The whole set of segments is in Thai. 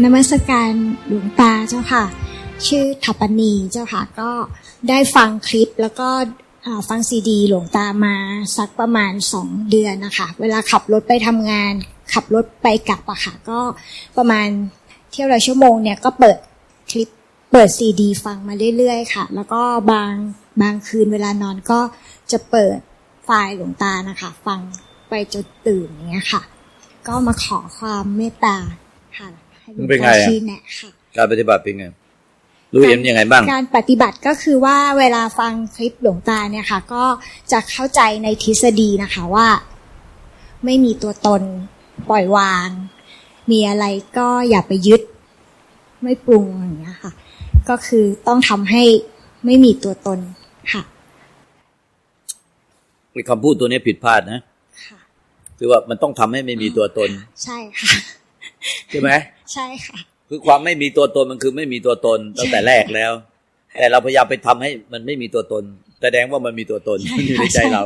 ครับนมัสการหลวงตาเจ้าค่ะ ชื่อถัปปณีเจ้าค่ะ ก็ได้ฟังคลิปแล้วก็ฟังซีดี หลวงตามาสักประมาณสองเดือนนะคะ เวลาขับรถไปทำงาน ขับรถไปกลับอะค่ะ ก็ประมาณเที่ยวละชั่วโมงเนี่ยก็เปิดคลิปเปิดซีดี ฟังมาเรื่อยๆค่ะ แล้วก็บางบางคืนเวลานอนก็จะเปิดไฟล์หลวงตานะคะ ฟังไปจนตื่นอย่างเงี้ยค่ะ ก็มาขอความเมตตาค่ะ ให้หลวงเป็นไงตาอะชี้แนะค่ะการปฏิบัติเป็นไงรู้เห็นยังไงบ้าง การปฏิบัติก็คือว่าเวลาฟังคลิปหลวงตาเนี่ยค่ะ ก็จะเข้าใจในทฤษฎีนะคะว่า ไม่มีตัวตนปล่อยวาง มีอะไรก็อย่าไปยึด ไม่ปรุงอย่างเงี้ยค่ะ ก็คือต้องทำให้ไม่มีตัวตนค่ะคำพูดตัวนี้ผิดพลาดนะค่ะคือว่ามันต้องทำให้ไม่มีตัวตน ใช่ค่ะ ใช่ไหมใช่ค่ะ คือความไม่มีตัวตนมันคือไม่มีตัวตนตั้งแต่แรกแล้ว แต่เราพยายามไปทำให้มันไม่มีตัวตน แสดงว่ามันมีตัวตนใช่มันอยู่ในค่ะใจใช่เรา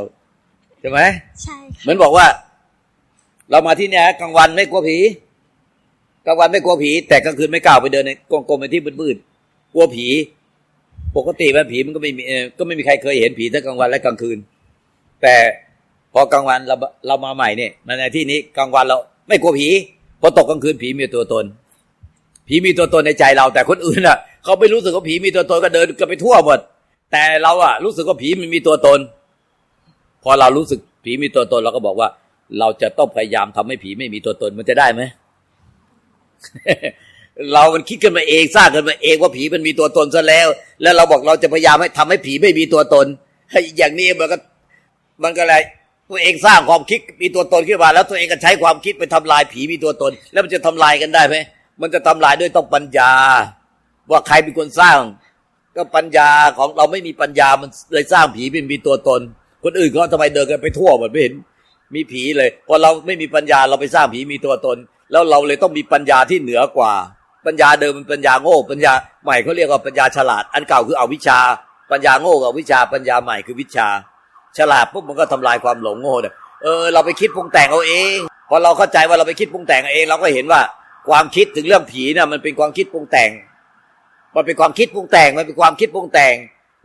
ใช่ไหมใช่เหค่ะมือนบอกว่า เรามาที่เนี่ยกลางวันไม่กลัวผีกลางวันไม่กลัวผี แต่กลางคืนไม่กล้าไปเดินในกลมๆในที่มืดๆกลัวผี ปกติว่าผีมันก็ไม่มีเอ่อก็ไม่มีใครเคยเห็นผีทั้งกลางวันและกลางคืน แต่พอกลางวันเราเรามาใหม่เนี่ยมาในที่นี้กลางวันเราไม่กลัวผี พอตกกลางคืนผีมีตัวตน ผีมีตัวตนในใจเรา แต่คนอื่นอะ เขาไม่รู้สึกว่าผีมีตัวตนก็เดินกันไปทั่วหมด แต่เราอะ รู้สึกว่าผีมันมีตัวตน พอเรารู้สึกผีมีตัวตนเราก็บอกว่า เราจะต้องพยายามทำให้ผีไม่มีตัวตนมันจะได้ไหมเรามันคิดกันมาเองสร้างกันมาเองว่าผีมันมีตัวตนซะแล้ว แล้วเราบอกเราจะพยายามให้ทำให้ผีไม่มีตัวตนอย่างนี้มันก็มันก็อะไร ตัวเองสร้างความคิดมีตัวตนขึ้นมา แล้วตัวเองก็ใช้ความคิดไปทำลายผีมีตัวตน แล้วมันจะทำลายกันได้ไหมมันจะทำลายด้วยต้องปัญญา ว่าใครเป็นคนสร้าง ก็ปัญญาของเราไม่มีปัญญามันเลยสร้างผีเป็นมีตัวตน คนอื่นเขาทำไมเดินกันไปทั่วหมดไม่เห็น มีผีเลยพอเราไม่มีปัญญาเราไปสร้างผีมีตัวตน แล้วเราเลยต้องมีปัญญาที่เหนือกว่า ปัญญาเดิมมันปัญญาโง่ปัญญาใหม่เขาเรียกว่าปัญญาฉลาด อันเก่าคือเอาวิชา ปัญญาโง่กับวิชาปัญญาใหม่คือวิชา ฉลาดปุ๊บมันก็ทำลายความหลงโง่เนี่ยเออเราไปคิดปรุงแต่งเอาเองพอเราเข้าใจว่าเราไปคิดปรุงแต่งเอาเองเราก็เห็นว่าความคิดถึงเรื่องผีน่ะมันเป็นความคิดปรุงแต่ง มันเป็นความคิดปรุงแต่งมันเป็นความคิดปรุงแต่ง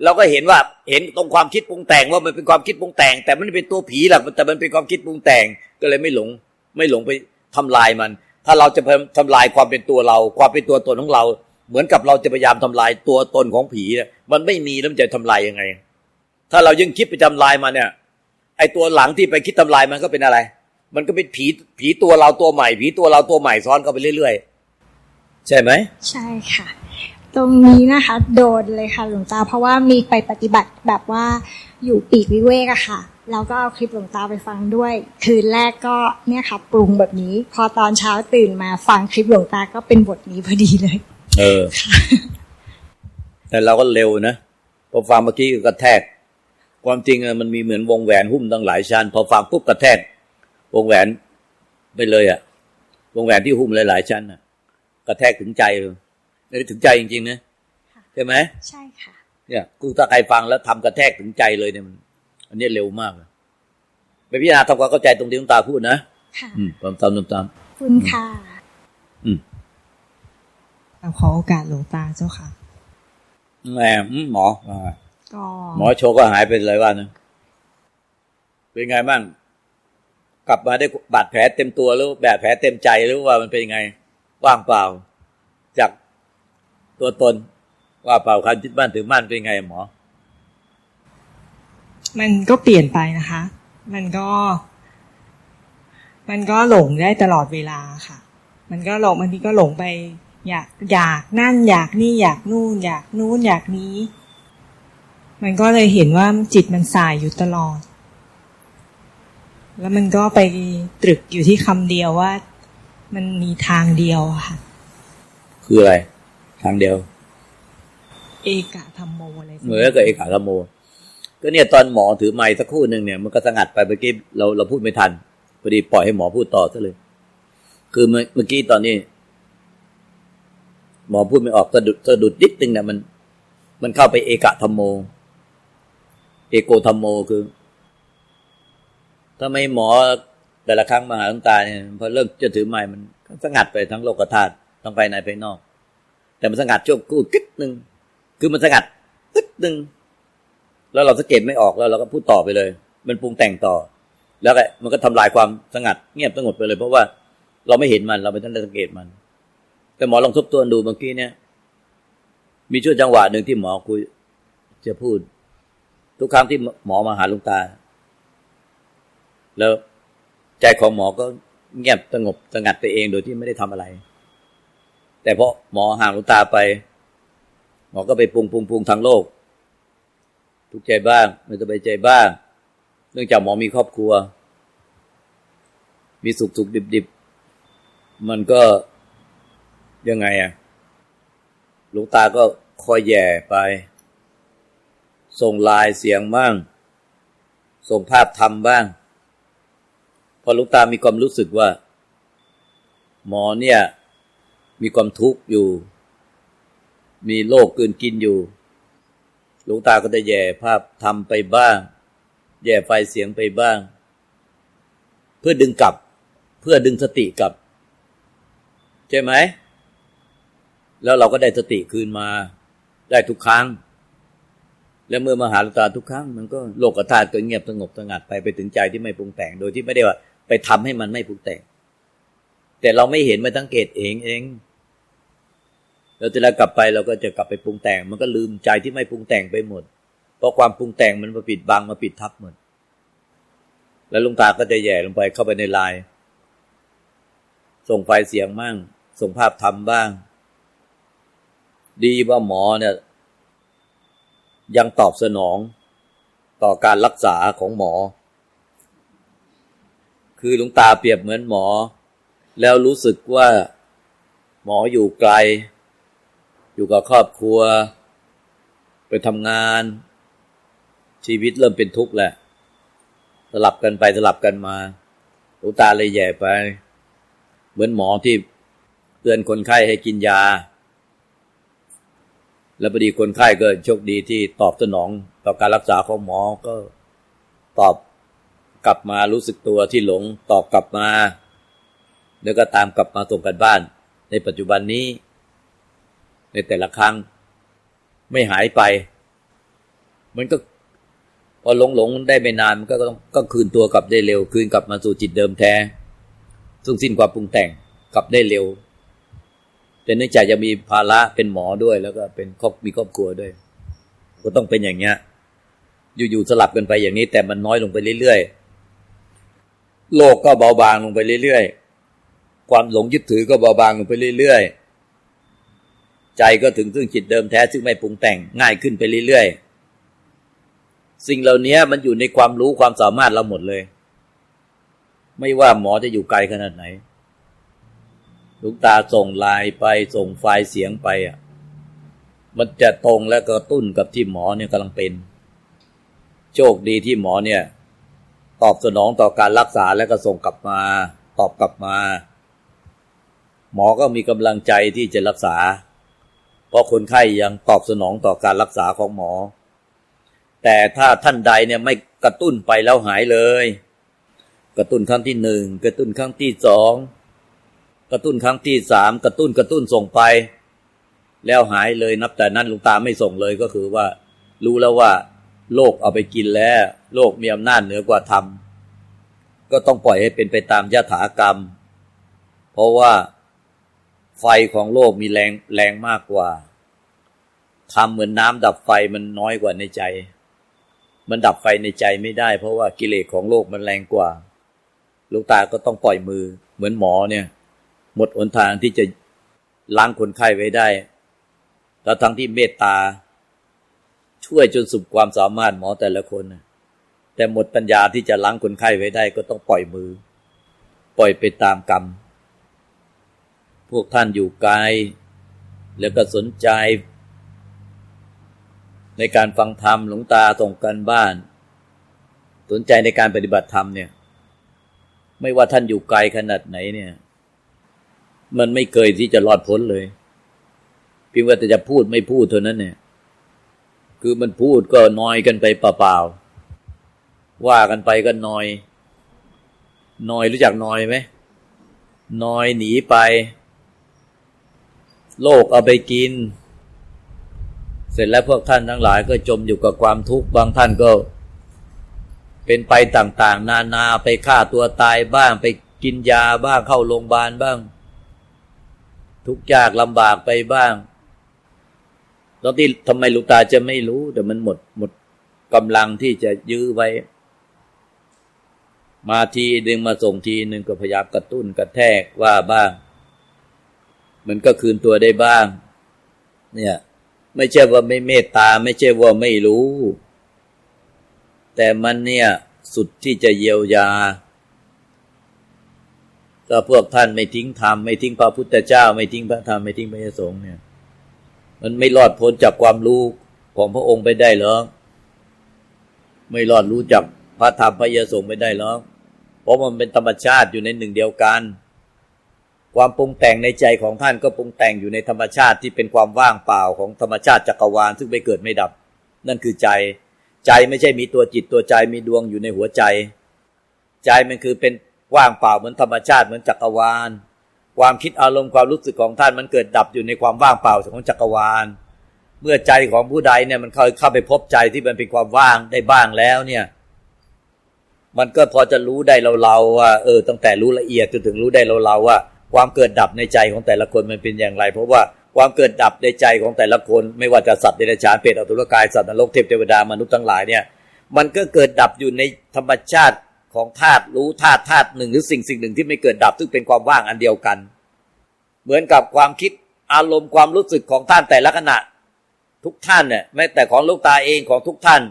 เราก็เห็นว่าเห็นตรงความคิดปรุงแต่งว่ามันเป็นความคิดปรุงแต่ง แต่มันไม่เป็นตัวผีหรอกแต่มันเป็นความคิดปรุงแต่งก็เลยไม่หลง ไม่หลงไปทำลายมัน ถ้าเราจะทำลายความเป็นตัวเรา ความเป็นตัวตนของเรา เหมือนกับเราจะพยายามทำลายตัวตนของผีเนี่ยมันไม่มีแล้วมันจะทำลายยังไง ถ้าเรายังคิดไปทำลายมันเนี่ย ไอตัวหลังที่ไปคิดทำลายมันก็เป็นอะไร มันก็เป็นผีผีตัวเราตัวใหม่ ผีตัวเราตัวใหม่ซ้อนเข้าไปเรื่อยๆ ใช่ไหม ใช่ค่ะ ตรงนี้นะคะ โดนเลยค่ะหลวงตา เพราะว่ามีไปปฏิบัติแบบว่าอยู่ปีกวิเวกอะค่ะแล้วก็เอาคลิปหลวงตาไปฟังด้วย คืนแรกก็เนี่ยค่ะปรุงแบบนี้ พอตอนเช้าตื่นมาฟังคลิปหลวงตาก็เป็นบทนี้พอดีเลย เออ แต่เราก็เร็วนะพอฟังเมื่อกี้ก็กระแทก ความจริงอะมันมีเหมือนวงแหวนหุ้มตั้งหลายชั้น พอฟังปุ๊บกระแทกวงแหวนไปเลยอะวงแหวนที่หุ้มหลายๆชั้นอะกระแทกถึงใจเลยนี่ถึงใจจริงๆนะใช่ไหมใช่ค่ะ เนี่ยกูถ้าใครฟังแล้วทำกระแทกถึงใจเลยเนี่ยมันอันนี้เร็วมากเลยไปพิจารณาทำความเข้าใจตรงที่หลวงตาพูดนะค่ะอืมตามตามตามตามขอบคุณค่ะ อืมเราขอโอกาสหลวงตาเจ้าค่ะแหมอืมหมออ่าก็ หมอโชว์ก็หายไปเลยว่านะเป็นไงบ้างกลับมาได้บาดแผลเต็มตัวหรือแบบแผลเต็มใจหรือว่ามันเป็นยังไง ว่างเปล่า จากตัวตน ว่าเปล่าความยึดบ้านถือมั่นเป็นยังไงหมอ มันก็เปลี่ยนไปนะคะ มันก็ มันก็หลงได้ตลอดเวลาค่ะ มันก็หลงบางทีก็หลงไป อยากอยากนั่นอยากนี่อยากนู่น อยากนู่นอยากนี้ มันก็เลยเห็นว่าจิตมันสายอยู่ตลอด แล้วมันก็ไปตรึกอยู่ที่คำเดียวว่า มันมีทางเดียวอะค่ะ คืออะไร ทางเดียว เอกะธรรมโมอะไรสักเหมือนกับเอกขาธโม ก็เนี่ยตอนหมอถือไม้สักครู่หนึ่งเนี่ยมันก็สงัดไปเมื่อกี้เราเราพูดไม่ทันพอดีปล่อยให้หมอพูดต่อซะเลย คือเมื่อเมื่อกี้ตอนนี้ หมอพูดไม่ออกสะดุดสะดุดนิดนึงเนี่ยมัน มันเข้าไปเอกธรรมโม เอโกธรรมโมคือทำไม่หมอแต่ละครั้งมาหาหลวงตาเนี่ยพอเริ่มจะถือไม้มันสงัดไปทั้งโลกธาตุทั้งภายในภายนอก แต่มันสงัดช่วงกู้กึ๊ดหนึ่งคือมันสงัดกึ๊ดหนึ่งแล้วเราสังเกตไม่ออกแล้วเราก็พูดต่อไปเลย มันปรุงแต่งต่อ แล้วก็มันก็ทำลายความสงัด เงียบสงบไปเลย เพราะว่าเราไม่เห็นมันเราไม่ทันได้สังเกตมัน แต่หมอลองทบทวนดูเมื่อกี้เนี่ย มีช่วงจังหวะหนึ่งที่หมอคุยจะพูด ทุกครั้งที่หมอมาหาลุงตา แล้วใจของหมอก็เงียบสงบสงัดไปเองโดยที่ไม่ได้ทำอะไร แต่พอหมอห่างลุงตาไป หมอก็ไปปรุงปรุงปรุงทางโลก ทุกใจบ้าง ไม่สบายใจบ้าง เนื่องจากหมอมีครอบครัว มีสุขสุขดิบดิบมันก็ยังไงอะหลวงตาก็คอยแย่ไป ส่งลายเสียงบ้าง ส่งภาพธรรมบ้าง พอลวงตามีความรู้สึกว่า หมอเนี่ย มีความทุกข์อยู่ มีโรคกืนกินอยู่ลวงตาก็จะแย่ภาพธรรมไปบ้าง แย่ไฟเสียงไปบ้าง เพื่อดึงกลับ เพื่อดึงสติกลับ ใช่ไหม แล้วเราก็ได้สติคืนมา ได้ทุกครั้ง แล้วเมื่อมาหาหลวงตาทุกครั้งมันก็โลกธาตุก็เงียบสงบสงัดไปไปถึงใจที่ไม่ปรุงแต่ง โดยที่ไม่ได้ว่า ไปทำให้มันไม่ปรุงแต่ง แต่เราไม่เห็นไม่ตั้งเกตเองเองแล้วเวลากลับไปเราก็จะกลับไปปรุงแต่ง มันก็ลืมใจที่ไม่ปรุงแต่งไปหมด เพราะความปรุงแต่งมันมาปิดบังมาปิดทับหมด แล้วลุงตาก็จะแย่ลงไปเข้าไปในไลน์ส่งไฟเสียงมั่งส่งภาพธรรมบ้าง ดีว่าหมอเนี่ย ยังตอบสนองต่อการรักษาของหมอ คือหลุงตาเปรียบเหมือนหมอ แล้วรู้สึกว่าหมออยู่ไกล อยู่กับครอบครัว ไปทำงาน ชีวิตเริ่มเป็นทุกข์แหละ สลับกันไปสลับกันมาหลวงตาเลยแย่ไป เหมือนหมอที่เตือนคนไข้ให้กินยา แล้วพอดีคนไข้ก็โชคดีที่ตอบสนองต่อการรักษาของหมอก็ตอบกลับมารู้สึกตัวที่หลงตอบกลับมา แล้วก็ตามกลับมาส่งกันบ้าน ในปัจจุบันนี้ ในแต่ละครั้ง ไม่หายไป มันก็ พอหลงหลงได้ไม่นานมันก็ต้องก็คืนตัวกลับได้เร็ว คืนกลับมาสู่จิตเดิมแท้ ซึ่งสิ้นความปรุงแต่งกลับได้เร็ว แต่เนื่องจากจะมีภาระเป็นหมอด้วย แล้วก็เป็นครอบมีครอบครัวด้วย ก็ต้องเป็นอย่างเงี้ย อยู่ๆสลับกันไปอย่างนี้ แต่มันน้อยลงไปเรื่อยๆโลกก็เบาบางลงไปเรื่อยๆความหลงยึดถือก็เบาบางลงไปเรื่อยๆใจก็ถึงซึ่งจิตเดิมแท้ซึ่งไม่ปรุงแต่งง่ายขึ้นไปเรื่อยๆสิ่งเหล่านี้มันอยู่ในความรู้ความสามารถเราหมดเลย ไม่ว่าหมอจะอยู่ไกลขนาดไหน ลูกตาส่งไลน์ไปส่งไฟล์เสียงไปอะ มันจะตรงและกระตุ้นกับที่หมอเนี่ยกำลังเป็น โชคดีที่หมอเนี่ย ตอบสนองต่อการรักษาแล้วก็ส่งกลับมา ตอบกลับมา หมอก็มีกำลังใจที่จะรักษา เพราะคนไข้ยังตอบสนองต่อการรักษาของหมอ แต่ถ้าท่านใดเนี่ยไม่กระตุ้นไปแล้วหายเลย กระตุ้นครั้งที่หนึ่งกระตุ้นครั้งที่สอง กระตุ้นครั้งที่สามกระตุ้นกระตุ้นส่งไป แล้วหายเลยนับแต่นั้นหลุงตาไม่ส่งเลยก็คือว่า รู้แล้วว่า โลกเอาไปกินแล้ว โลกมีอำนาจเหนือกว่าธรรมก็ต้องปล่อยให้เป็นไปตามยถากรรม เพราะว่าไฟของโลกมีแรงแรงมากกว่าทำเหมือนน้ำดับไฟมันน้อยกว่าในใจ มันดับไฟในใจไม่ได้ เพราะว่ากิเลสของโลกมันแรงกว่าหลูกตาก็ต้องปล่อยมือเหมือนหมอเนี่ย หมดหนทางที่จะล้างคนไข้ไว้ได้แล้วทั้งที่เมตตา ช่วยจนสุดความสามารถหมอแต่ละคน แต่หมดปัญญาที่จะล้างคนไข้ไว้ได้ก็ต้องปล่อยมือ ปล่อยไปตามกรรม พวกท่านอยู่ไกลแล้วก็สนใจ ในการฟังธรรมหลวงตาส่งกันบ้าน สนใจในการปฏิบัติธรรมเนี่ย ไม่ว่าท่านอยู่ไกลขนาดไหนเนี่ย มันไม่เคยที่จะรอดพ้นเลยเพียงว่าแต่จะพูดไม่พูดเท่านั้นเนี่ย คือมันพูดก็นอยกันไปเปล่าๆว่ากันไปก็นอยนอยรู้จักนอยไหมนอยหนีไป โลกเอาไปกิน เสร็จแล้วพวกท่านทั้งหลายก็จมอยู่กับความทุกข์บางท่านก็ เป็นไปต่างๆ นานาไปฆ่าตัวตายบ้างไปกินยาบ้างเข้าโรงพยาบาลบ้าง ทุกข์ยากลำบากไปบ้างตอนที่ทำไมหลูกตาจะไม่รู้ แต่มันหมดหมดกำลังที่จะยื้อไว้ มาทีหนึ่งมาส่งทีหนึ่งก็พยายามกระตุ้นกระแทกว่าบ้าง มันก็คืนตัวได้บ้าง เนี่ย ไม่ใช่ว่าไม่เมตตา ไม่ใช่ว่าไม่รู้ แต่มันเนี่ย สุดที่จะเยียวยา ถ้าพวกท่านไม่ทิ้งธรรมไม่ทิ้งพระพุทธเจ้า ไม่ทิ้งพระธรรมไม่ทิ้งพระสงฆ์เนี่ย มันไม่รอดพ้นจากความรู้ของพระองค์ไปได้หรอกไม่รอดรู้จักพระธรรมพระยสงฆ์ไม่ได้หรอกเพราะมันเป็นธรรมชาติอยู่ในหนึ่งเดียวกัน ความปรุงแต่งในใจของท่านก็ปรุงแต่งอยู่ในธรรมชาติที่เป็นความว่างเปล่าของธรรมชาติจักรวาลซึ่งไม่เกิดไม่ดับ นั่นคือใจ ใจไม่ใช่มีตัวจิตตัวใจมีดวงอยู่ในหัวใจ ใจมันคือเป็น ว่างเปล่าเหมือนธรรมชาติเหมือนจักรวาล ความคิดอารมณ์ความรู้สึกของท่านมันเกิดดับอยู่ในความว่างเปล่าของจักรวาล เมื่อใจของผู้ใดเนี่ยมันเข้าเข้าไปพบใจที่มันเป็นความว่างได้บ้างแล้วเนี่ยมันก็พอจะรู้ได้เราๆว่าเออตั้งแต่รู้ละเอียดจนถึงรู้ได้เราๆว่า ความเกิดดับในใจของแต่ละคนมันเป็นอย่างไร เพราะว่าความเกิดดับในใจของแต่ละคน ไม่ว่าจะสัตว์เดรัจฉานเปรตอสุรกายสัตว์นรกเทพเทวดามนุษย์ทั้งหลายเนี่ย มันก็เกิดดับอยู่ในธรรมชาติ ของธาตุรู้ธาตุธาตุหนึ่งหรือสิ่งสิ่งหนึ่งที่ไม่เกิดดับซึ่งเป็นความว่างอันเดียวกัน เหมือนกับความคิดอารมณ์ความรู้สึกของท่านแต่ละขณะ ทุกท่านเนี่ยแม้แต่ของลูกตาเองของทุกท่าน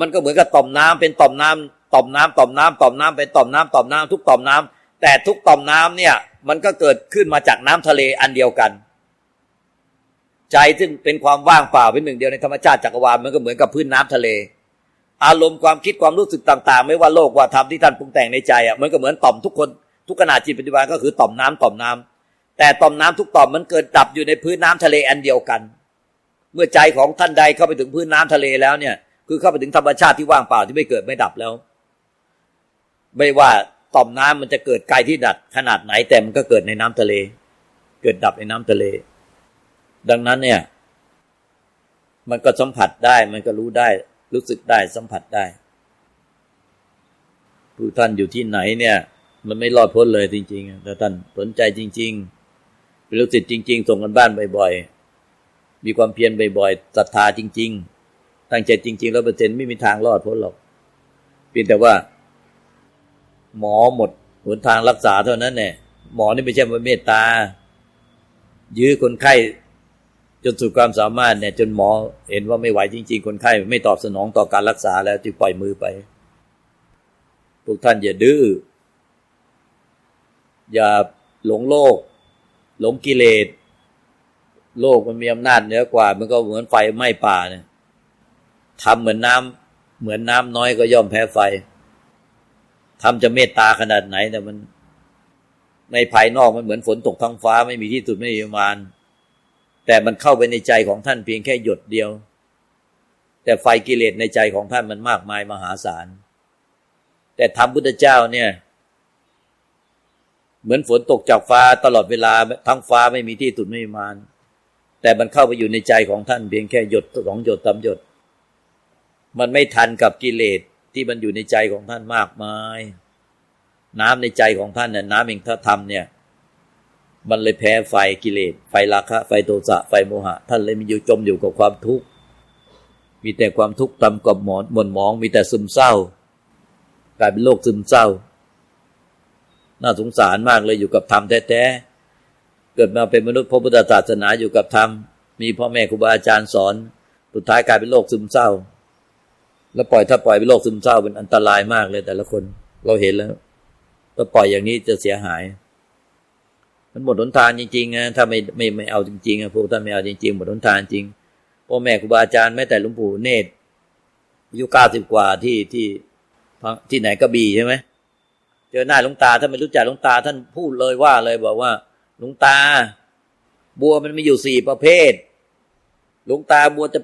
มันก็เหมือนกับต่อมน้ำเป็นต่อมน้ำต่อมน้ำต่อมน้ำต่อมน้ำเป็นต่อมน้ำต่อมน้ำทุกต่อมน้ำแต่ทุกต่อมน้ำเนี่ย มันก็เกิดขึ้นมาจากน้ำทะเลอันเดียวกัน ใจซึ่งเป็นความว่างเปล่าเป็นหนึ่งเดียวในธรรมชาติจักรวาลมันก็เหมือนกับพื้นน้ำทะเล อารมณ์ความคิดความรู้สึกต่างๆ ไม่ว่าโลกว่าธรรมที่ท่านปรุงแต่งในใจอะมันก็เหมือนต่อมทุกคนทุกขณะจิตปัจจุบันก็คือต่อมน้ำต่อมน้ำแต่ต่อมน้ำทุกต่อมมันเกิดดับอยู่ในพื้นน้ำทะเลอันเดียวกัน เมื่อใจของท่านใดเข้าไปถึงพื้นน้ำทะเลแล้วเนี่ย คือเข้าไปถึงธรรมชาติที่ว่างเปล่าที่ไม่เกิดไม่ดับแล้ว ไม่ว่าต่อมน้ำมันจะเกิดไกลที่ดัดขนาดไหนแต่มันก็เกิดในน้ำทะเล เกิดดับในน้ำทะเล ดังนั้นเนี่ย มันก็สัมผัสได้มันก็รู้ได้ รู้สึกได้สัมผัสได้ ผู้ท่านอยู่ที่ไหนเนี่ย มันไม่รอดพ้นเลยจริงๆแต่ท่านสนใจจริง ๆ เป็นลูกศิษย์จริง ๆ ส่งกันบ้านบ่อยๆ มีความเพียรบ่อยๆศรัทธาจริง ๆ ตั้งใจจริงๆแล้วเปอร์เซ็นต์ไม่มีทางรอดพ้นหรอกเพียงแต่ว่า หมอหมดหนทางรักษาเท่านั้นเนี่ยหมอนี่ไม่ใช่ว่าเมตตา ยื้อคนไข้ จนสุดความสามารถเนี่ย จนหมอเห็นว่าไม่ไหวจริง ๆ คนไข้ไม่ตอบสนองต่อการรักษาแล้วจึงปล่อยมือไปพวกท่านอย่าดื้ออย่าหลงโลก หลงกิเลสโลกมันมีอำนาจเหนือกว่า มันก็เหมือนไฟไหม้ป่าเนี่ยทำเหมือนน้ำเหมือนน้ำน้อยก็ย่อมแพ้ไฟทำจะเมตตาขนาดไหนแต่มัน ในภายนอกมันเหมือนฝนตกท้องฟ้าไม่มีที่สุดไม่มีประมาณ แต่มันเข้าไปในใจของท่านเพียงแค่หยดเดียว แต่ไฟกิเลสในใจของท่านมันมากมายมหาศาล แต่ธรรมพุทธเจ้าเนี่ย เหมือนฝนตกจากฟ้าตลอดเวลาทั้งฟ้าไม่มีที่สุดไม่มีมานแต่มันเข้าไปอยู่ในใจของท่านเพียงแค่หยดสองหยดสามหยด มันไม่ทันกับกิเลสที่มันอยู่ในใจของท่านมากมาย น้ำในใจของท่านเนี่ยน้ำเองถ้าทำเนี่ย มันเลยแพ้ไฟกิเลสไฟราคะ ไฟโทสะไฟโมหะ ท่านเลยมีอยู่จมอยู่กับความทุกข์มีแต่ความทุกข์ตำกับหมอนหม่นมอง มีแต่ซึมเศร้า กลายเป็นโรคซึมเศร้า น่าสงสารมากเลยอยู่กับธรรมแท้ๆเกิดมาเป็นมนุษย์พระพุทธศาสนาอยู่กับธรรมมีพ่อแม่ครูบาอาจารย์สอนสุดท้ายกลายเป็นโรคซึมเศร้า แล้วปล่อยถ้าปล่อยเป็นโรคซึมเศร้าเป็นอันตรายมากเลยแต่ละคน เราเห็นแล้วถ้าปล่อยอย่างนี้จะเสียหาย มันหมดหนทางจริงๆนะถ้าไม่ไม่ไม่เอาจริงๆนะพวกท่านไม่เอาจริงๆ หมดหนทางจริงพ่อแม่ครูบาอาจารย์แม้แต่หลวงปู่เนตรอายุเก้าสิบกว่าที่ที่ที่ไหนก็บีใช่ไหมเจอหน้าหลวงตาถ้านไม่รู้จักหลวงตา ท่านพูดเลยว่าเลยบอกว่าหลวงตา บัวมันมีอยู่สี่ประเภทหลวงตาบัวจะ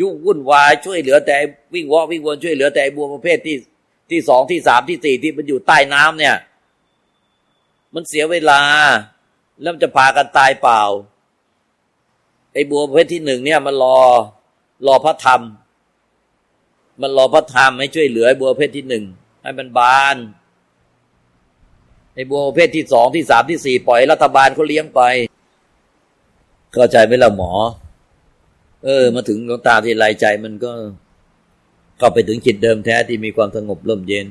ยุ่งวุ่นวายช่วยเหลือ แต่วิ่งวอวิ่งวนช่วยเหลือแต่บัวประเภทที่ที่สองที่สามที่สี่ที่มันอยู่ใต้น้ำเนี่ย มันเสียเวลา แล้วมันจะพากันตายเปล่า ไอ้บัวประเภทที่หนึ่งเนี่ยมันรอ รอพระธรรม มันรอพระธรรมให้ช่วยเหลือไอ้บัวประเภทที่หนึ่งให้มันบาน ไอ้บัวประเภทที่สองที่สามที่สี่ปล่อยรัฐบาลเขาเลี้ยงไป เข้าใจไหมล่ะหมอ เออ มาถึงดวงตาที่ไรใจมันก็ก็ไปถึงจิตเดิมแท้ที่มีความสงบร่มเย็น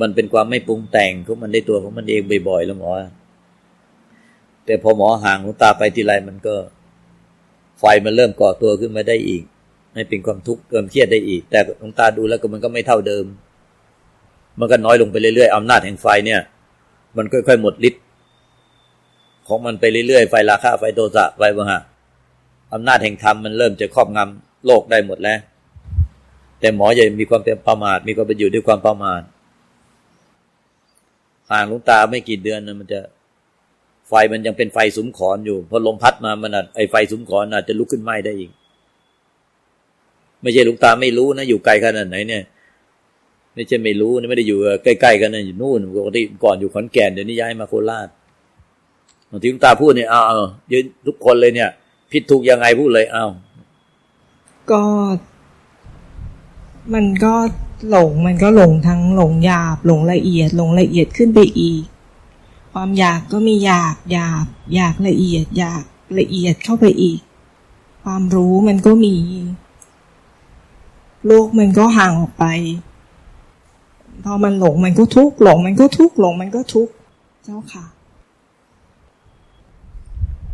มันเป็นความไม่ปรุงแต่งของมันในตัวของมันเองบ่อยๆแล้วหมอ แต่พอหมอห่างดวงตาไปทีไรมันก็ ไฟมันเริ่มก่อตัวขึ้นมาได้อีก ให้เป็นความทุกข์เกิมเครียดได้อีก แต่ดวงตาดูแล้วก็มันก็ไม่เท่าเดิม มันก็น้อยลงไปเรื่อยๆอำนาจแห่งไฟเนี่ย มันค่อยๆหมดฤทธิ์ของมันไปเรื่อยๆไฟราคะไฟโทสะไฟวหะอำนาจแห่งธรรมมันเริ่มจะครอบงำโลกได้หมดแล้ว แต่หมออย่มีความเป็นประมาทมีความเป็นอยู่ด้วยความประมาท ห่างลุงตาไม่กี่เดือนนะมันจะไฟมันยังเป็นไฟสุมขอนอยู่ พอลมพัดมามันอาจไอไฟสุมขอนอาจจะลุกขึ้นไหม้ได้อีก ไม่ใช่ลุงตาไม่รู้นะ อยู่ไกลขนาดไหนเนี่ย ไม่ใช่ไม่รู้นะไม่ได้อยู่ใกล้ๆกันนะอยู่นู่นปกติก่อนอยู่ขอนแก่นเดี๋ยวนี้ย้ายมาโคราชบางทีลุงตาพูดเนี่ยเอาเอายืนทุกคนเลยเนี่ย ผิดถูกยังไงพูดเลยเอาก็ มันก็ หลงมันก็หลงทั้งหลงหยาบหลงละเอียดหลงละเอียดขึ้นไปอีก ความอยากก็มีอยากหยาบอยากละเอียดอยากละเอียดเข้าไปอีก ความรู้มันก็มี โลกมันก็ห่างออกไป พอมันหลงมันก็ทุกข์หลง มันก็ทุกข์หลงมันก็ทุกข์เจ้าค่ะ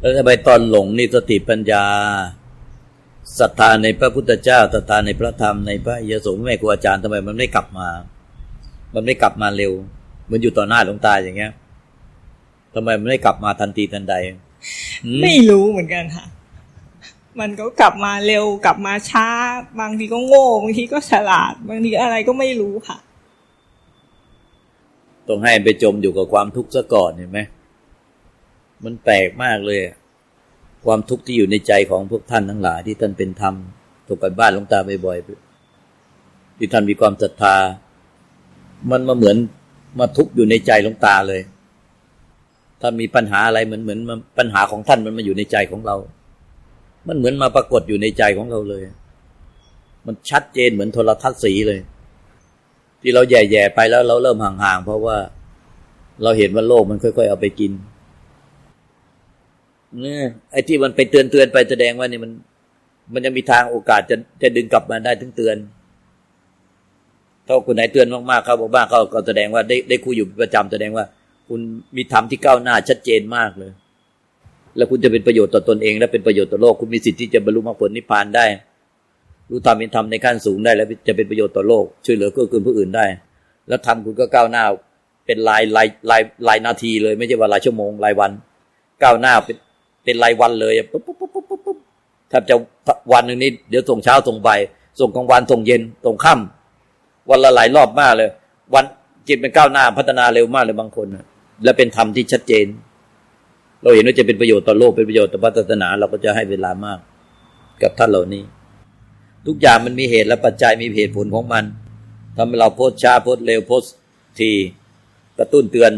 แล้วทำไมตอนหลงนี่สติปัญญา ศรัทธาในพระพุทธเจ้าศรัทธาในพระธรรมในพระอริยสงฆ์แม่ครูอาจารย์ทำไมมันไม่กลับมา มันไม่กลับมาเร็ว มันอยู่ต่อหน้าหลวงตาอย่างเงี้ยทำไมมันไม่กลับมาทันทีทันใดหืมไม่รู้เหมือนกันค่ะ มันก็กลับมาเร็วกลับมาช้า บางทีก็โง่บางทีก็ฉลาด บางทีอะไรก็ไม่รู้ค่ะ ต้องให้ไปจมอยู่กับความทุกข์ซะก่อนเห็นไหมมันแปลกมากเลยอะ ความทุกข์ที่อยู่ในใจของพวกท่านทั้งหลาย ที่ท่านเป็นธรรมตกกันบ้านหลวงตาบ่อยๆที่ท่านมีความศรัทธา มันมาเหมือนมาทุกข์อยู่ในใจหลวงตาเลย ถ้ามีปัญหาอะไรเหมือนเหมือนปัญหาของท่านมันมาอยู่ในใจของเรา มันเหมือนมาปรากฏอยู่ในใจของเราเลย มันชัดเจนเหมือนโทรทัศน์สีเลย ที่เราแย่ๆไปแล้วเราเริ่มห่างๆเพราะว่าเราเห็นว่าโลกมันค่อย ๆ เอาไปกิน ไอ้ที่มันไปเตือนเตือนไปแสดงว่านี่มัน มันยังมีทางโอกาสจะจะดึงกลับมาได้ถึงเตือน ถ้าคนไหนเตือนมากๆเขาบอกบ้างเขาก็แสดงว่าได้ได้คุยอยู่ประจำแสดงว่า คุณมีธรรมที่ก้าวหน้าชัดเจนมากเลย แล้วคุณจะเป็นประโยชน์ต่อตนเอง และเป็นประโยชน์ต่อโลกคุณมีสิทธิ์ที่จะบรรลุมรรคผลนิพพานได้ รู้ธรรมเป็นธรรมในขั้นสูงได้ แล้วจะเป็นประโยชน์ต่อโลก ช่วยเหลือเกื้อกูลผู้อื่นได้ แล้วทำคุณก็ก้าวหน้า เป็นรายรายรายรายนาทีเลย ไม่ใช่ว่ารายชั่วโมงรายวัน ก้าวหน้าเป็น เป็นรายวันเลยปุ๊บปุ๊บปุ๊บปุ๊บปุ๊บปุ๊บถ้าจะวันหนึ่งนี้เดี๋ยวส่งเช้าส่งบ่ายส่งกลางวันส่งเย็นส่งค่ำวันละหลายรอบมากเลย วันจิตเป็นก้าวหน้าพัฒนาเร็วมากเลยบางคนนะและเป็นธรรมที่ชัดเจน เราเห็นว่าจะเป็นประโยชน์ต่อโลกเป็นประโยชน์ต่อพระศาสนา เราก็จะให้เวลามาก กับท่านเหล่านี้ ทุกอย่างมันมีเหตุและปัจจัยมีเหตุผลของมันทำให้เราโพสช้าโพสเร็วโพสทีกระตุ้นเตือน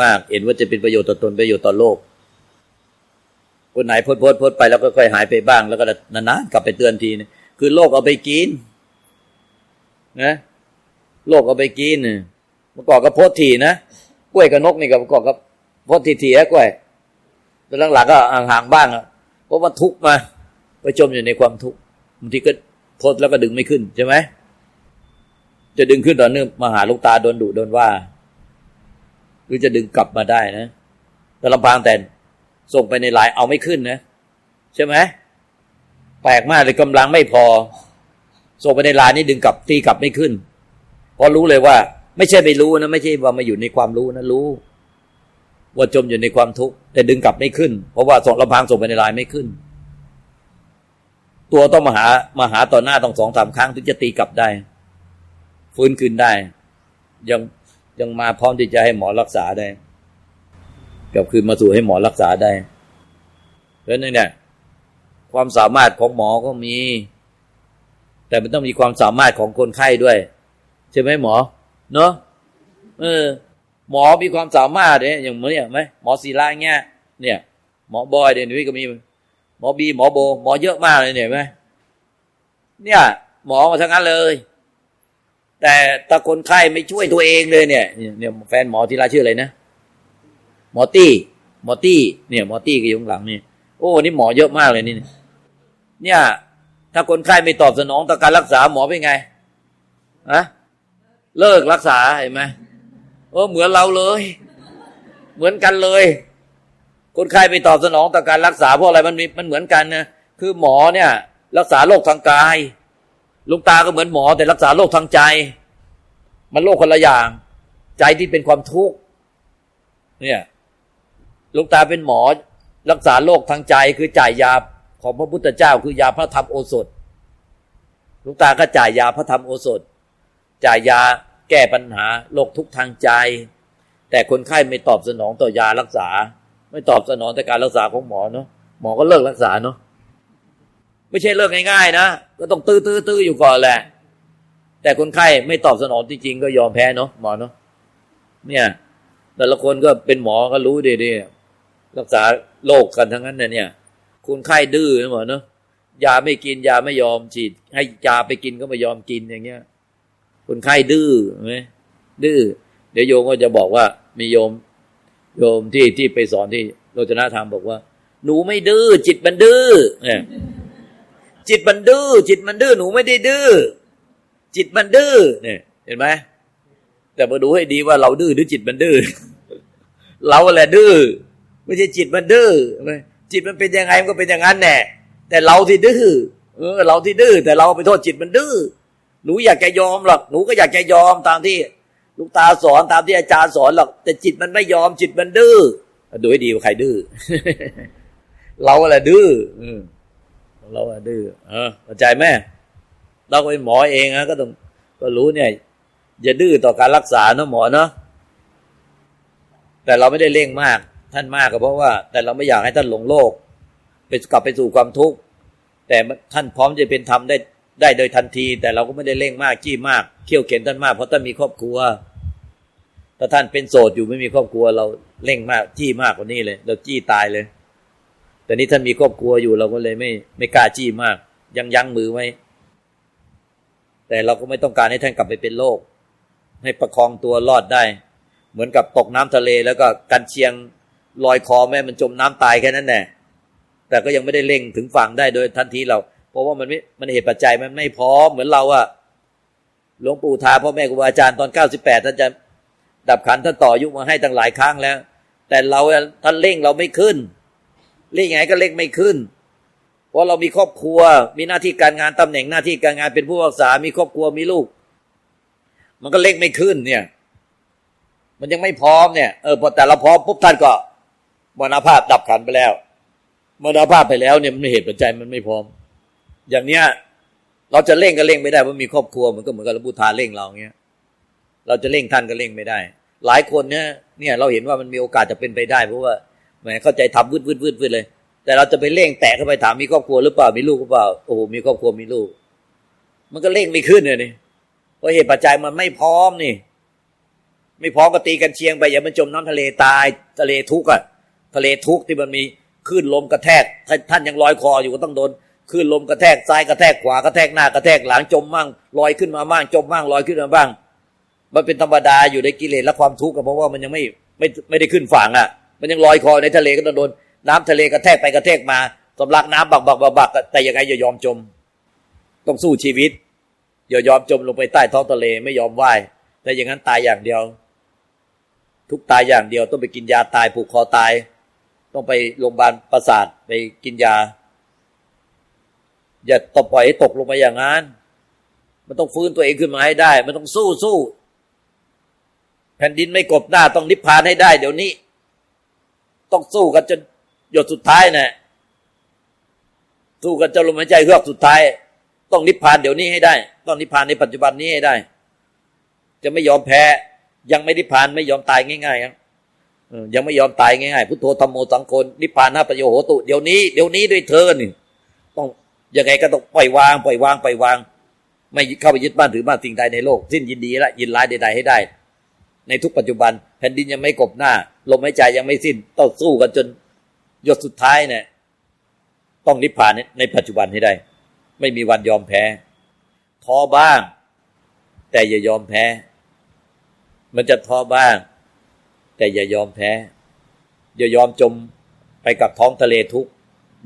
มากๆ เห็นว่าจะเป็นประโยชน์ต่อตนประโยชน์ต่อโลก คนไหนโพสต์โพสต์โพสต์ไปแล้วก็ค่อยหายไปบ้าง แล้วก็นานๆกลับไปเตือนทีนึงคือโลกเอาไปกินนะโลกเอาไปกินเนี่ยมื่อก่อนก็โพสทีนะกล้วยกับนกนี่กับเมื่อก่อนก็โพสทีทีๆนะกล้วยแต่หลังๆก็ห่างบ้างอะเพราะว่าทุกข์มาไปจมอยู่ในความทุกข์บางทีก็โพสแล้วก็ดึงไม่ขึ้นใช่ไหมจะดึงขึ้นตอเนื่งมาหาลูกตาโดนดุโดนว่า หรือจะดึงกลับมาได้นะแต่ลำพังแต่ ส่งไปในไลน์เอาไม่ขึ้นนะ ใช่ไหมแปลกมากเลยกำลังไม่พอ ส่งไปในไลน์นี่ดึงกลับตีกลับไม่ขึ้นเพราะรู้เลยว่า ไม่ใช่ไม่รู้นะไม่ใช่ว่ามาอยู่ในความรู้นะรู้ ว่าจมอยู่ในความทุกข์แต่ดึงกลับไม่ขึ้น เพราะว่าส่งลำพังส่งไปในไลน์ไม่ขึ้น ตัวต้องมาหามาหาต่อหน้าต้องสองสามครั้งถึงจะตีกลับได้ ฟื้นคืนได้ ยังยังมาพร้อมที่จะให้หมอรักษาได้ กลับคืนมาสู่ให้หมอรักษาได้เพราะฉะนั้นเนี่ยความสามารถของหมอก็มี แต่มันต้องมีความสามารถของคนไข้ด้วย ใช่ไหมหมอ เนอะเออ หมอมีความสามารถเนี่ยอย่างเมื่อเนี่ยไหมหมอศิลาเงี้ยเนี่ย หมอบอยเดี๋ยวนี้ก็มี หมอบีหมอโบ หมอเยอะมากเลยเนี่ยไหมเนี่ย หมอมาทั้งนั้นเลย แต่ถ้าคนไข้ไม่ช่วยตัวเองเลยเนี่ยเนี่ยแฟนหมอที่ราชื่ออะไรนะ หมอตี้หมอตี้เนี่ยหมอตี้ก็อยู่ข้างหลังนี่โอ้นี่หมอเยอะมากเลยนี่ เนี่ย ถ้าคนไข้ไม่ตอบสนองต่อการรักษาหมอเป็นไงอะเลิกรักษาเห็นไหมเออเหมือนเราเลย เหมือนกันเลย คนไข้ไม่ตอบสนองต่อการรักษาเพราะอะไรมันมีมันเหมือนกันนะคือหมอเนี่ย รักษาโรคทางกายลูกตาก็เหมือนหมอแต่รักษาโรคทางใจ มันโรคคนละอย่าง ใจที่เป็นความทุกข์เนี่ย ลูกตาเป็นหมอรักษาโรคทางใจคือจ่ายยาของพระพุทธเจ้า คือยาพระธรรมโอสถลูกตาก็จ่ายยาพระธรรมโอสถ จ่ายยาแก้ปัญหาโรคทุกทางใจ แต่คนไข้ไม่ตอบสนองต่อยารักษา ไม่ตอบสนองต่อการรักษาของหมอเนาะหมอก็เลิกรักษาเนาะไม่ใช่เลิกง่ายๆนะก็ต้องตื้อตื้อตื้ออยู่ก่อนแหละ แต่คนไข้ไม่ตอบสนองจริงๆก็ยอมแพ้เนาะหมอเนาะเนี่ย แต่ละคนก็เป็นหมอก็รู้ดีๆ รักษาโรคกันทั้งนั้นนะเนี่ยคนไข้ดื้อนะหมอเนาะยาไม่กินยาไม่ยอมฉีด ให้ยาไปกินก็ไม่ยอมกินอย่างเงี้ยคนไข้ดื้อไหมดื้อเดี๋ยวโยมก็จะบอกว่า มีโยม โยมที่ที่ไปสอนที่โรจนธรรมบอกว่า หนูไม่ดื้อจิตมันดื้อเนี่ยจิตมันดื้อจิตมันดื้อหนูไม่ได้ดื้อจิตมันดื้อเนี่ยเห็นไหมแต่มาดูให้ดีว่าเราดื้อหรือจิตมันดื้อเราแหละดื้อ ไม่ใช่จิตมันดื้อจิตมันเป็นยังไงมันก็เป็นอย่างนั้นแน่แต่เราที่ดื้อเออ เราที่ดื้อแต่เราไปโทษจิตมันดื้อหนูอยากจะยอมหรอกหนูก็อยากจะยอมตามที่ลูกตาสอนตามที่อาจารย์สอนหรอก แต่จิตมันไม่ยอมจิตมันดื้อดูให้ดีว่าใครดื้อเราแหละดื้อเราแหละดื้อเออเข้าใจไหมเราเป็นหมอเองนะก็ต้องก็รู้เนี่ย อย่าดื้อต่อการรักษาเนาะหมอเนาะแต่เราไม่ได้เร่งมาก ท่านมากก็เพราะว่า แต่เราไม่อยากให้ท่านหลงโลกไปกลับไปสู่ความทุกข์แต่ท่านพร้อมจะเป็นธรรมได้ได้โดยทันที แต่เราก็ไม่ได้เร่งมากจี้มากเขี่ยวเข็นท่านมากเพราะท่านมีครอบครัวถ้าท่านเป็นโสดอยู่ไม่มีครอบครัว เราเร่งมากจี้มากกว่านี้เลย เราจี้ตายเลย แต่นี้ท่านมีครอบครัวอยู่เราก็เลยไม่ ไม่กล้าจี้มาก ยังยั้งมือไว้ แต่เราก็ไม่ต้องการให้ท่านกลับไปเป็นโรคให้ประคองตัวรอดได้ เหมือนกับตกน้ำทะเลแล้วก็กันเชียง ลอยคอแม่มันจมน้ำตายแค่นั้นแหละแต่ก็ยังไม่ได้เร่งถึงฝั่งได้โดยทันทีเรา เพราะว่ามันไม่มันเหตุปัจจัยมันไม่พร้อมเหมือนเราอะหลวงปู่ทาพ่อแม่ครูอาจารย์ตอนเก้าสิบแปดท่านจะดับขันท่านต่อยุมาให้ตั้งหลายครั้งแล้ว แต่เราท่านเร่งเราไม่ขึ้นเร่งไงก็เร่งไม่ขึ้น เพราะเรามีครอบครัว มีหน้าที่การงานตำแหน่งหน้าที่การงานเป็นผู้รักษา มีครอบครัวมีลูก มันก็เร่งไม่ขึ้นเนี่ย มันยังไม่พร้อมเนี่ยเออพอแต่เราพร้อมปุ๊บท่านก็ มรณภาพดับขันไปแล้วมรณภาพไปแล้วเนี่ยมันเหตุปัจจัยมันไม่พร้อม อย่างเนี้ย เราจะเร่งก็เร่งไม่ได้เพราะมีครอบครัวมันก็เหมือนกับหลวงปู่ทาเร่งเราเงี้ย เราจะเร่งท่านก็เร่งไม่ได้ หลายคนเนี่ยเนี่ยเราเห็นว่ามันมีโอกาสจะเป็นไปได้เพราะว่าแหมเข้าใจทำวืดวืดวืดวืดเลย แต่เราจะไปเร่งแตะเข้าไปถามมีครอบครัวหรือเปล่ามีลูกหรือเปล่าโอ้โหมีครอบครัวมีลูก มันก็เร่งไม่ขึ้นเลยนี่เพราะเหตุปัจจัยมันไม่พร้อมนี่ ไม่พร้อมก็ตีกันเชียงไปอย่ามันจมน้ำทะเลตายทะเลทุกข์อะ ทะเลทุกข์ที่มันมีคลื่นลมกระแทกท่านยังลอยคออยู่ก็ต้องโดนคลื่นลมกระแทกซ้ายกระแทกขวากระแทกหน้ากระแทกหลังจมมั่งลอยขึ้นมาบ้างจมมั่งลอยขึ้นมาบ้าง มันเป็นธรรมดาอยู่ในกิเลสและความทุกข์เพราะว่ามันยังไม่ไม่ไม่ได้ขึ้นฝั่งอะ มันยังลอยคอในทะเลก็ต้องโดน น้ำทะเลกระแทกไปกระแทกมาสำลักน้ำบักบักบักบักแต่ยังไงอย่ายอมจม ต้องสู้ชีวิตอย่ายอมจมลงไปใต้ท้องทะเลไม่ยอมว่ายแต่อย่างนั้นตายอย่างเดียว ทุกตายอย่างเดียวต้องไปกินยาตายผูกคอตาย ต้องไปโรงพยาบาลประสาทไปกินยา อย่าตบปล่อยให้ตกลงไปอย่างนั้น มันต้องฟื้นตัวเองขึ้นมาให้ได้ มันต้องสู้สู้แผ่นดินไม่กบหน้าต้องนิพพานให้ได้ เดี๋ยวนี้ ต้องสู้กันจนหยดสุดท้ายนะสู้กันจนลมหายใจเฮือกสุดท้าย ต้องนิพพานเดี๋ยวนี้ให้ได้ ต้องนิพพานในปัจจุบันนี้ให้ได้ จะไม่ยอมแพ้ ยังไม่นิพพานไม่ยอมตายง่ายๆครับ ยังไม่ยอมตายง่ายๆพุทโธธรรมโมสังโฆนิพพานะประโยโหตุเดี๋ยวนี้เดี๋ยวนี้ด้วยเธอนี่ต้องยังไงก็ต้องปล่อยวางปล่อยวางปล่อยวาง ไม่เข้าไปยึดบ้านถือบ้านสิ่งใดในโลก สิ้นยินดีและยินร้ายใดๆให้ได้ ในทุกปัจจุบัน แผ่นดินยังไม่กบหน้าลมหายใจยังไม่สิ้นต้องสู้กันจนหยดสุดท้ายเนี่ยต้องนิพพานในปัจจุบันให้ได้ ไม่มีวันยอมแพ้ท้อบ้าง แต่อย่ายอมแพ้ มันจะท้อบ้าง แต่อย่ายอมแพ้ อย่ายอมจมไปกับท้องทะเลทุก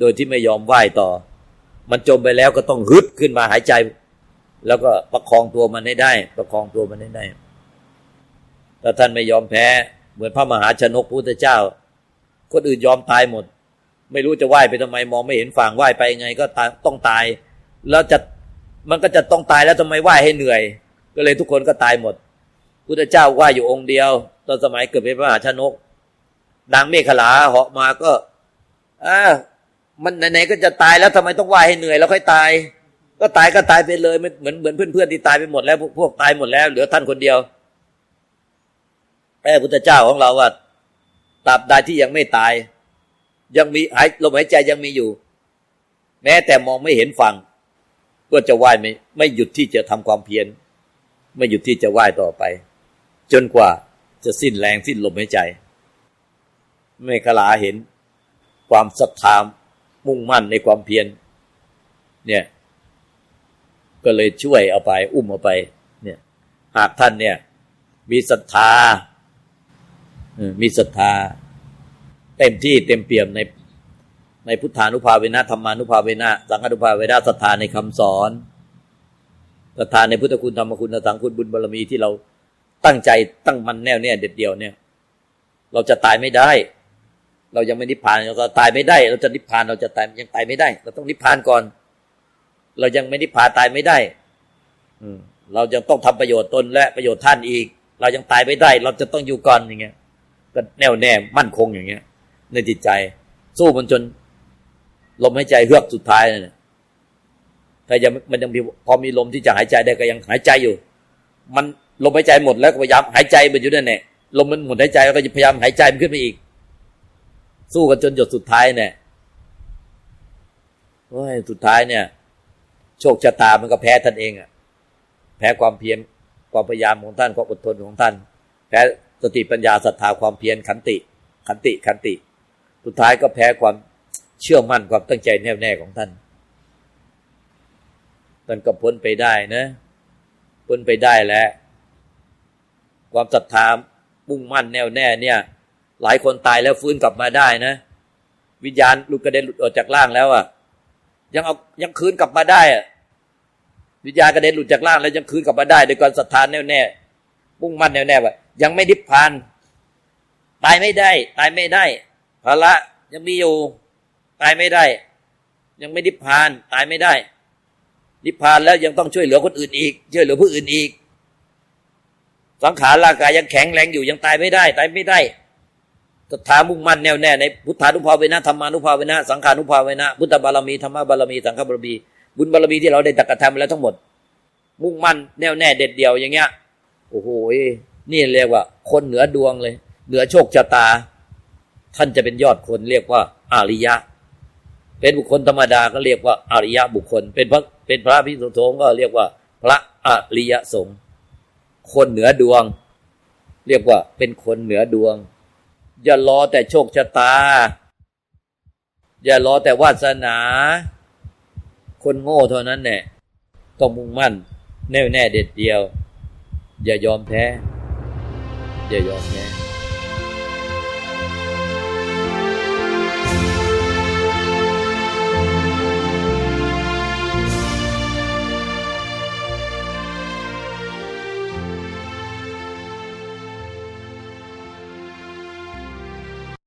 โดยที่ไม่ยอมว่ายต่อ มันจมไปแล้วก็ต้องฮึดขึ้นมาหายใจ แล้วก็ประคองตัวมันให้ได้ ประคองตัวมันให้ได้ถ้าท่านไม่ยอมแพ้ เหมือนพระมหาชนกพุทธเจ้า คนอื่นยอมตายหมด ไม่รู้จะว่ายไปทำไมมองไม่เห็นฝั่งว่ายไปยังไงก็ตายต้องตาย แล้วจะมันก็จะต้องตายแล้วทำไมว่ายให้เหนื่อย ก็เลยทุกคนก็ตายหมดพุทธเจ้าว่ายอยู่องค์เดียว ตอนสมัยเกิดเป็นพระมหาชนก นางเมฆขลาเหาะมาก็อ่ามันไหนๆก็จะตายแล้วทำไมต้องว่ายให้เหนื่อยแล้วค่อยตาย ก็ตายก็ตายไปเลยเหมือนเหมือนเหมือนเพื่อนๆที่ตายไปหมดแล้วพวกพวกตายหมดแล้วเหลือท่านคนเดียวแต่พุทธเจ้าของเราว่าตราบใดที่ยังไม่ตาย ยังมีหายลมหายใจยังมีอยู่ แม้แต่มองไม่เห็นฝั่งก็จะว่ายไม่ไม่หยุดที่จะทำความเพียรไม่หยุดที่จะว่ายต่อไป จนกว่า จะสิ้นแรงสิ้นลมหายใจไม่ขลาเห็นความศรัทธามุ่งมั่นในความเพียรเนี่ยก็เลยช่วยเอาไป อุ้มเอาไป เนี่ย หากท่านเนี่ย มีศรัทธามีศรัทธา เต็มที่เต็มเปี่ยมในในพุทธานุภาเวนะธรรมานุภาเวนะสังฆานุภาเวนะศรัทธาในคำสอนศรัทธาในพุทธคุณธรรมคุณสังคุณบุญบารมีที่เรา ตั้งใจตั้งมันแน่วแน่เด็ดเดียวเนี่ย เราจะตายไม่ได้ เรายังไม่นิพพานเราก็ตายไม่ได้ เราจะนิพพานเราจะตายยังตายไม่ได้ เราต้องนิพพานก่อน เรายังไม่นิพพานตายไม่ได้ อืม เรายังต้องทำประโยชน์ตนและประโยชน์ท่านอีก เรายังตายไม่ได้ เราจะต้องอยู่ก่อนอย่างเงี้ยก็แน่วแน่มั่นคงอย่างเงี้ย ในจิตใจ สู้มันจนลมหายใจเฮือกสุดท้ายเนี่ยถ้ายังมันยังมีพอมีลมที่จะหายใจได้ก็ยังหายใจอยู่ มัน ลมหายใจหมดแล้วก็พยายามหายใจมันอยู่นั่นแหละลมมันหมดหายใจแล้วก็จะพยายามหายใจมันขึ้นไปอีก สู้กันจนหยดสุดท้ายเนี่ยโอ้ยสุดท้ายเนี่ย โชคชะตามันก็แพ้ท่านเองอะแพ้ความเพียรความพยายามของท่านความอดทนของท่าน แพ้สติปัญญาศรัทธาความเพียรขันติ ขันติขันติ สุดท้ายก็แพ้ความเชื่อมั่นความตั้งใจแน่วแน่ของท่านท่านก็พ้นไปได้นะ พ้นไปได้แล้ว ความศรัทธามุ่งมั่นแน่วแน่เนี่ย หลายคนตายแล้วฟื้นกลับมาได้นะ วิญญาณหลุดกระเด็นหลุดออกจากร่างแล้วอะ ยังเอายังคืนกลับมาได้อะวิญญาณกระเด็นหลุดจากร่างแล้วยังคืนกลับมาได้โดยการศรัทธาแน่วแน่มุ่งมั่นแน่วแน่ว่ายังไม่นิพพานตายไม่ได้ ตายไม่ได้ภาระยังมีอยู่ ตายไม่ได้ ยังไม่นิพพาน ตายไม่ได้นิพพานแล้วยังต้องช่วยเหลือคนอื่นอีก ช่วยเหลือผู้อื่นอีก สังขารร่างกายยังแข็งแรงอยู่ยังตายไม่ได้ตายไม่ได้ศรัทธามุ่งมั่นแน่วแน่ในพุทธานุภาเวนะธรรมานุภาเวนะสังขานุภาเวนะพุทธบารมีธรรมบารมีสังฆบารมีบุญบารมีที่เราได้ตักกระทำมาแล้วทั้งหมด มุ่งมั่นแน่วแน่เด็ดเดี่ยวอย่างเงี้ยโอ้โหนี่เรียกว่า คนเหนือดวงเลย เหนือโชคชะตา ท่านจะเป็นยอดคนเรียกว่าอาริยะ เป็นบุคคลธรรมดาก็เรียกว่าอาริยะบุคคล เป็นพระเป็นพระพิสุทโธก็เรียกว่า พระอริยสงฆ์ คนเหนือดวง เรียกว่าเป็นคนเหนือดวง อย่ารอแต่โชคชะตา อย่ารอแต่วาสนา คนโง่เท่านั้นแน่ต้องมุ่งมั่น แน่วแน่เด็ดเดียว อย่ายอมแพ้ อย่ายอมแพ้